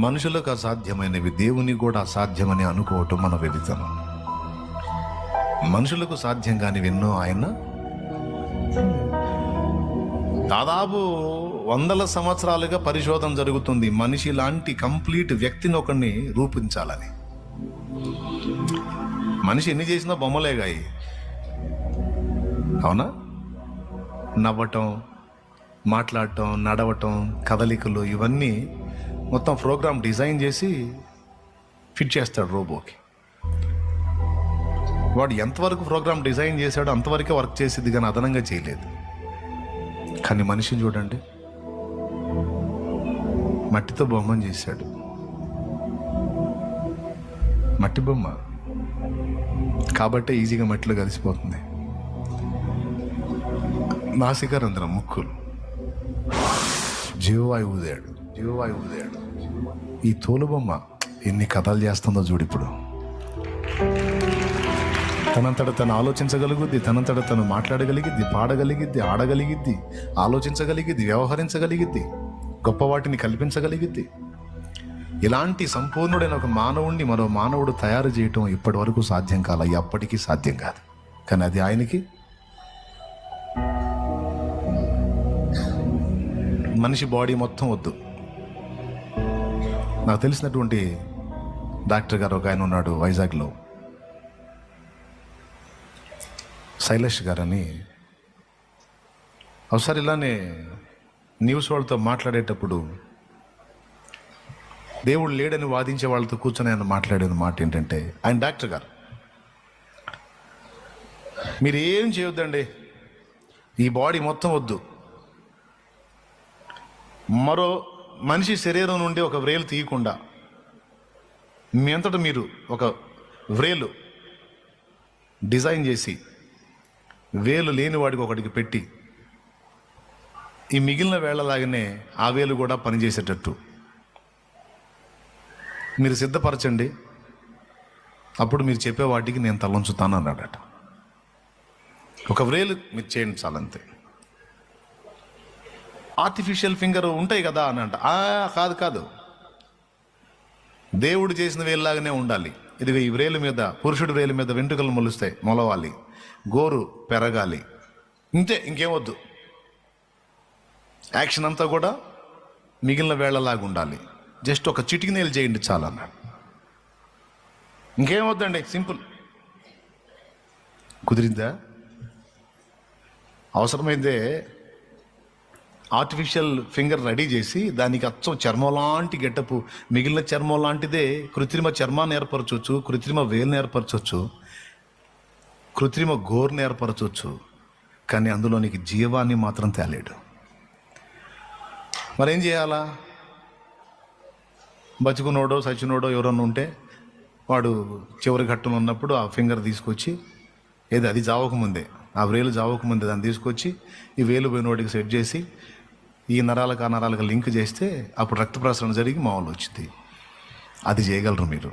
మనుషులకు అసాధ్యమైనవి దేవుని కూడా అసాధ్యమని అనుకోవటం మన వెలితనం మనుషులకు సాధ్యం కాని ఎన్నో ఆయన దాదాపు వందల సంవత్సరాలుగా పరిశోధన జరుగుతుంది మనిషి లాంటి కంప్లీట్ వ్యక్తిని ఒకరిని రూపించాలని. మనిషి ఎన్ని చేసినా బొమ్మలేగాయి అవునా? నవ్వటం మాట్లాడటం నడవటం కదలికలు ఇవన్నీ మొత్తం ప్రోగ్రామ్ డిజైన్ చేసి ఫిట్ చేస్తాడు రోబోకి. వాడు ఎంతవరకు ప్రోగ్రామ్ డిజైన్ చేశాడో అంతవరకే వర్క్ చేసేది కానీ అదనంగా చేయలేదు. కానీ మనిషిని చూడండి. మట్టితో బొమ్మను చేశాడు. మట్టి బొమ్మ. కాబట్టే ఈజీగా మట్టిలో కలిసిపోతుంది. నాసికారంధ్రం ముక్కులు. జీవవాయు ఊదాడు జీవవాయు ఊదాడు ఈ తోలుబొమ్మ ఎన్ని కథలు చేస్తుందో చూడు ఇప్పుడు. తనంతట తను ఆలోచించగలుగుద్ది తనంతట తను మాట్లాడగలిగిద్ది పాడగలిగిద్ది ఆడగలిగిద్ది ఆలోచించగలిగిద్ది వ్యవహరించగలిగిద్ది గొప్ప వాటిని కల్పించగలిగిద్ది. ఇలాంటి సంపూర్ణుడైన ఒక మానవుణ్ణి మరో మానవుడు తయారు చేయటం ఇప్పటి వరకు సాధ్యం కాల ఎప్పటికీ సాధ్యం కాదు. కానీ అది ఆయనకి? మనిషి బాడీ మొత్తం వద్దు. నాకు తెలిసినటువంటి డాక్టర్ గారు ఒక ఆయన ఉన్నాడు వైజాగ్లో. శైలేష్ గారని. ఒకసారి ఇలానే న్యూస్ వాళ్ళతో మాట్లాడేటప్పుడు దేవుడు లేడని వాదించే వాళ్ళతో కూర్చొని ఆయన మాట్లాడేది మాట ఏంటంటే ఆయన డాక్టర్ గారు మీరు ఏం చేయొద్దండి? ఈ బాడీ మొత్తం వద్దు. మరో మనిషి శరీరం నుండి ఒక వ్రేలు తీయకుండా మీ అంతటా మీరు ఒక వ్రేలు డిజైన్ చేసి వేలు లేని వాడికి ఒకటికి పెట్టి ఈ మిగిలిన వేళలాగానే ఆ వేలు కూడా పనిచేసేటట్టు. మీరు సిద్ధపరచండి. అప్పుడు మీరు చెప్పే వాటికి నేను తలంచుతాను అన్నాడట. ఒక వ్రేలు మీరు చేయండి చాలంతే. ఆర్టిఫిషియల్ ఫింగర్ ఉంటాయి కదా అని అంట. కాదు కాదు. దేవుడు చేసిన వేలులాగానే ఉండాలి. ఇది ఈ వ్రేలు మీద పురుషుడి వ్రేలు మీద వెంట్రుకలు మొలుస్తాయి మొలవాలి. గోరు పెరగాలి. ఇంతే ఇంకేమొద్దు. యాక్షన్ అంతా కూడా మిగిలిన వేళలాగా ఉండాలి. జస్ట్ ఒక చిటికి చేయండి చాలా ఇంకేమొద్దండి? సింపుల్. కుదిరిందా? అవసరమైందే. ఆర్టిఫిషియల్ ఫింగర్ రెడీ చేసి దానికి అచ్చం చర్మం లాంటి గెటప్ మిగిలిన చర్మం లాంటిదే కృత్రిమ చర్మాన్ని ఏర్పరచవచ్చు కృత్రిమ వేలుని ఏర్పరచవచ్చు కృత్రిమ గోర్ని ఏర్పరచవచ్చు కానీ అందులోనికి జీవాన్ని మాత్రం తేలేడు. మరేం చేయాలా? బతుకునోడో సచినోడో ఎవరన్నా ఉంటే వాడు చివరి ఘట్టంలో ఉన్నప్పుడు ఆ ఫింగర్ తీసుకొచ్చి ఏది అది జావకముందే ఆ వేలు జావకముందే దాన్ని తీసుకొచ్చి ఈ వేలు పోయినోడికి సెట్ చేసి ఈ నరాలకు ఆ నరాలకు లింక్ చేస్తే అప్పుడు రక్త ప్రసరణ జరిగి మామూలు వచ్చింది అది చేయగలరు మీరు.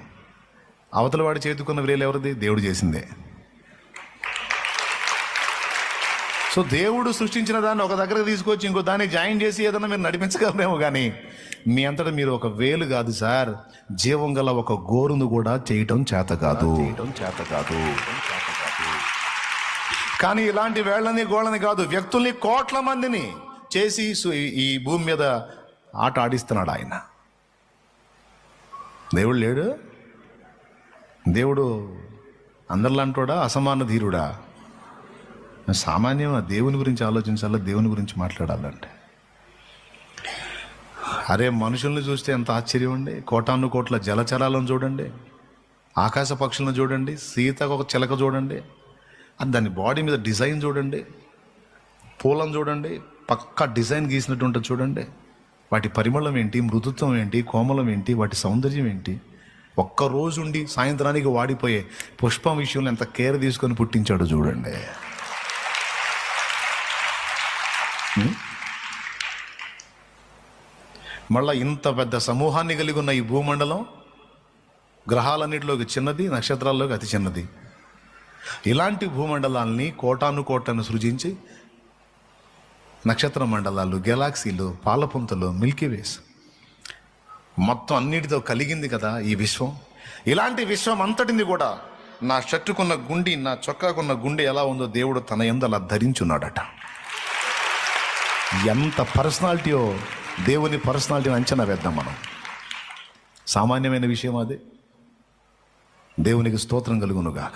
అవతల వాడి చేతుకున్న వేలు ఎవరిది? దేవుడు చేసిందే. సో దేవుడు సృష్టించిన దాన్ని ఒక దగ్గరకు తీసుకొచ్చి ఇంకో దాన్ని జాయిన్ చేసి ఏదైనా మీరు నడిపించగలరేమో కానీ మీ అంతటా మీరు ఒక వేలు కాదు సార్. జీవం గల ఒక గోరును కూడా చేయటం చేత కాదు. చేత కాదు. కానీ ఇలాంటి వేళ్ళని గోళ్ళని కాదు వ్యక్తుల్ని కోట్ల మందిని చేసి సు- ఈ- భూమి మీద ఆట ఆడిస్తున్నాడు ఆయన. దేవుడు లేడు. దేవుడు అందరిలాంటోడా? అసమాన ధీరుడా? సామాన్యం దేవుని గురించి ఆలోచించాలా? దేవుని గురించి మాట్లాడాలంటే. అరే మనుషుల్ని చూస్తే ఎంత ఆశ్చర్యం అండి. కోటాను కోట్ల జలచరాలను చూడండి. ఆకాశ పక్షులను చూడండి. సీతకు ఒక చిలక చూడండి. అది దాని బాడీ మీద డిజైన్ చూడండి. పూలను చూడండి. పక్కా డిజైన్ గీసినట్టు ఉంటుంది చూడండి. వాటి పరిమళం ఏంటి మృదుత్వం ఏంటి కోమలం ఏంటి వాటి సౌందర్యం ఏంటి? ఒక్క రోజు ఉండి సాయంత్రానికి వాడిపోయే పుష్పం విషయంలో ఎంత కేర్ తీసుకొని పుట్టించాడో చూడండి. మళ్ళా ఇంత పెద్ద సమూహాన్ని కలిగి ఉన్న ఈ భూమండలం గ్రహాలన్నిటిలోకి చిన్నది నక్షత్రాల్లోకి అతి చిన్నది. ఇలాంటి భూమండలాల్ని కోటాను కోటను సృజించి నక్షత్ర మండలాలు గెలాక్సీలు పాలపుంతలు మిల్కీవేస్ మొత్తం అన్నిటితో కలిగింది కదా ఈ విశ్వం? ఇలాంటి విశ్వం అంతటిని కూడా నా షర్టుకున్న గుండి నా చొక్కాకున్న గుండె ఎలా ఉందో దేవుడు తన ఎందు అలా ధరించున్నాడట. ఎంత పర్సనాలిటీయో దేవుని పర్సనాలిటీని అంచనా వేద్దాం మనం. సామాన్యమైన విషయం అది. దేవునికి స్తోత్రం కలుగును గాక